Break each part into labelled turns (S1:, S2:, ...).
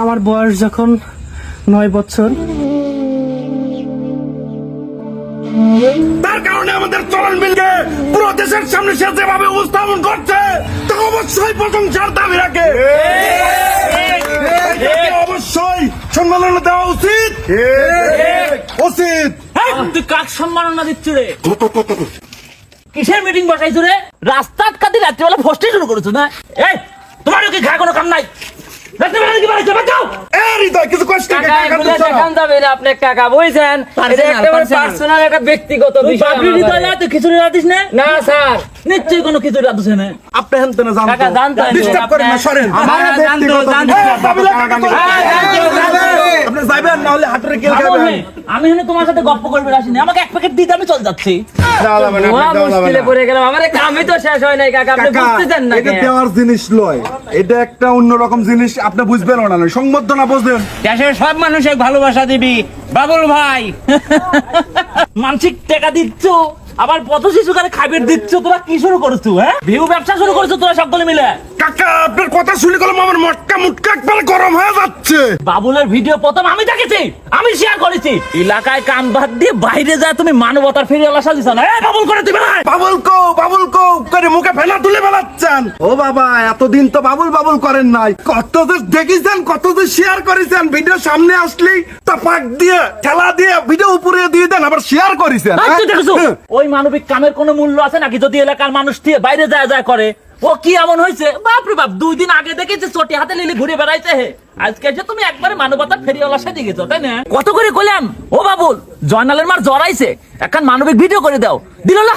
S1: আমার বয়স যখন নয় বছর
S2: তার কারণে আমাদের চলন বিলকে পুরো দেশের সামনে সে যেভাবে উপস্থাপন করছে তা অবশ্যই প্রশংসার দাবি রাখে অবশ্যই সম্মাননা দেওয়া উচিত উচিত
S3: কাক সম্মাননা দিচ্ছে রে কিসের মিটিং বসাইছো রে? রাস্তা আটকাতে রাত্রিবেলা ফস্টে শুরু করেছ না? এই তোমার কি খায় কোনো কাম নাই?
S4: আপনি ব্যক্তিগত
S3: না
S4: স্যার।
S3: নিশ্চয়ই কোনো না।
S2: জানতো। ডিস্টার্ব করেন না সরেন।
S4: আমার জানতো, জানতো।
S2: আপনি যাবেন না হলে হাটের কেল খাবেন।
S3: আমি হলে তোমার সাথে গল্প করবে আসিনি আমাকে এক প্যাকেট দিতে আমি চলে যাচ্ছি।
S4: মুশকিলে পড়ে গেলাম। আমার কামই তো শেষ হয় নাই কাকা আপনি বুঝতেছেন না
S2: এটা দেওয়ার জিনিস লয়। এটা একটা অন্যরকম জিনিস আপনি বুঝবেন না। সংবর্ধনা বুঝবেন
S4: দেশের সব মানুষ ভালোবাসা দিবি। বাবুল ভাই।
S3: মানসিক টাকা দিচ্ছ আবার পথ শিশুকারে খাবার দিচ্ছ তোরা কি শুরু করছ হ্যাঁ? ভিউ ব্যবসা শুরু করেছ তোরা সকলে মিলে।
S2: কাকা আপনার কথা শুনে গেলাম আমার মটকা মুটকা একবার গরম হয়ে যাচ্ছে।
S3: বাবুলের ভিডিও প্রথম আমি দেখেছি আমি শেয়ার করেছি। এলাকায় কাম বাদ দিয়ে বাইরে যায় তুমি মানবতার ফেরিওয়ালা সাজিস না। এই বাবুল করে
S2: বাবুল কো বাবুল কো করে মুখে ফেলা তুলে বেড়াচ্ছেন। ও বাবা এতদিন তো বাবুল বাবুল করেন নাই। কত যে দেখেছেন কত যে শেয়ার করেছেন। ভিডিও সামনে আসলেই তা পাক দিয়ে ঠেলা দিয়ে ভিডিও উপরে দিয়ে দেন আবার শেয়ার করেছেন হ্যাঁ?
S3: ওই মানবিক কামের কোনো মূল্য আছে নাকি? যদি এলাকার মানুষ দিয়ে বাইরে যায় যায় করে ও কি এমন হয়েছে? বাপরে বাপ দুই দিন আগে দেখেছি চটি হাতে লিলি ঘুরে বেড়াইছে হে। আজকে এসে তুমি একবারে মানবতার ফেরিওয়ালা সাজে গেছো তাই না? কত করে কইলাম? ও বাবুল জয়নালের মার জড়াইছে একখান মানবিক ভিডিও করে দাও। দিল না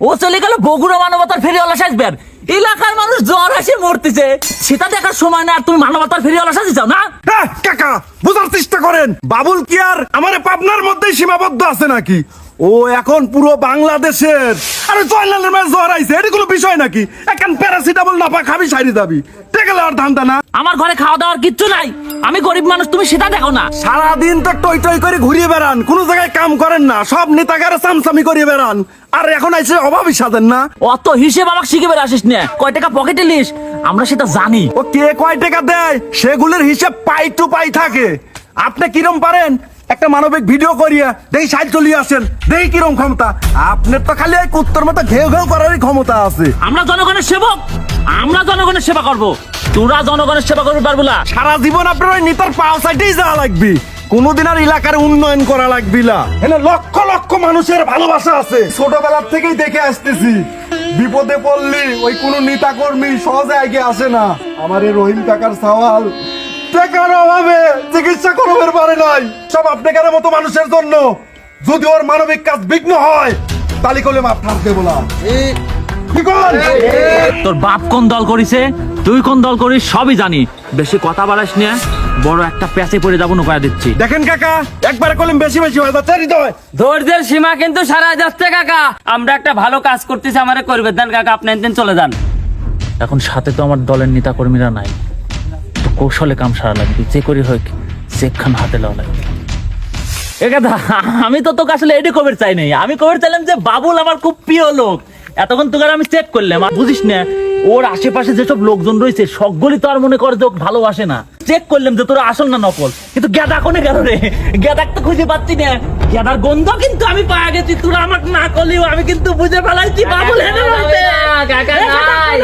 S3: ও চলে গেল বগুড়া মানবতার ফেরিওয়ালা সাজবে আর এলাকার মানুষ জ্বর আসে মরতেছে। সেটা দেখার সময় না তুমি মানবতার ফেরিওয়ালা সাজিয়েছ না?
S2: হ্যাঁ, কাকা বোঝার চেষ্টা করেন। বাবুল কি আর আমার পাবনার মধ্যেই সীমাবদ্ধ আছে নাকি? ও এখন পুরো বাংলাদেশের। আরে জয়নালের মাঝে জ্বর আইছে এটা কোনো বিষয় নাকি? এখন প্যারাসিটামল না পা খাবি সারি দাবি। টেকেলে আর ধান্দা না।
S3: আমার ঘরে খাওয়া দাওয়ার কিচ্ছু নাই। আমি গরিব মানুষ তুমি সেটা দেখো না।
S2: সারাদিন তো টই টই করে ঘুরিয়ে বেড়ান কোনো জায়গায় কাম করেন না সব নেতাগারে চামচামি করিয়ে বেড়ান। আর এখন আইসে অভাবই সাধেন না।
S3: অত হিসেব আমাকে শিখে বেড়ে আসিস না। কয় টাকা পকেটে লিস আমরা সেটা জানি।
S2: ও কে কয় টাকা দেয়? সেগুলোর হিসেব পাই টু পাই থাকে। আপনি কিরম পারেন? একটা মানবিক ভিডিও করিয়া দেখি সাইড চলিয়ে আসেন। দেখি কিরম ক্ষমতা? আপনার তো খালি এই কুত্তর মতো ঘেউ ঘেউ করারই ক্ষমতা আছে।
S3: আমরা জনগণের সেবক। আমরা জনগণের সেবা করব। তোরা জনগণের সেবা করবি পারব না
S2: সারা জীবন আপনার ওই নেতার পাও সাইডেই যাওয়া লাগবে। কোনোদিন আর এলাকার উন্নয়ন করা লাগবে না। এখানে লক্ষ লক্ষ মানুষের ভালোবাসা আছে। ছোটবেলার থেকেই দেখে আসতেছি। বিপদে পড়লি ওই কোনো নেতা কর্মী সহজে আগে আসে না। আমার এই রহিম কাকার সওয়াল। টাকার! চিকিৎসা করবার পারে নাই। সব আপনাদের মতো মানুষের জন্য। যদি ওর মানবিক কাজ বিঘ্ন হয় তালি করলে মাপ ঠাক দেবো না।
S3: তোর বাপ কোন দল করিছে তুই কোন দল করিস সবই জানি। বেশি কথা বাড়াস নিয়ে বড় একটা প্যাচে পড়ে যাব নৌকা দিচ্ছি।
S2: দেখেন কাকা একবারে কলম বেশি বেশি হয়ে যাচ্ছে হৃদয়।
S4: ধৈর্যের সীমা কিন্তু সারা যাচ্ছে কাকা। আমরা একটা ভালো কাজ করতেছি আমারে করবে। দেন কাকা আপনি একদিন চলে যান।
S3: এখন সাথে তো আমার দলের নেতা কর্মীরা নাই। তো কৌশলে কাম সারা লাগবে যে করি হোক চেকখান হাতে এ আমি তো তোকে আসলে এডি কবির চাই নাই। আমি কবির চাইলাম যে বাবুল আমার খুব প্রিয় লোক। এতক্ষণ তোকে আমি চেক করলাম আর বুঝিস না ওর আশেপাশে যেসব লোকজন রয়েছে সকলই তো আর মনে করে যে ওকে ভালোবাসে না। চেক করলাম যে তোরা আসল না নকল। কিন্তু গেদা কোনে গেল রে? গেদাক তো খুঁজে পাচ্ছি না। গেদার গন্ধ কিন্তু আমি পাওয়া গেছি তোরা আমাকে না করলেও আমি কিন্তু বুঝে ফেলাইছি বাবুল হেনে রয়েছে।
S4: কাকা নাই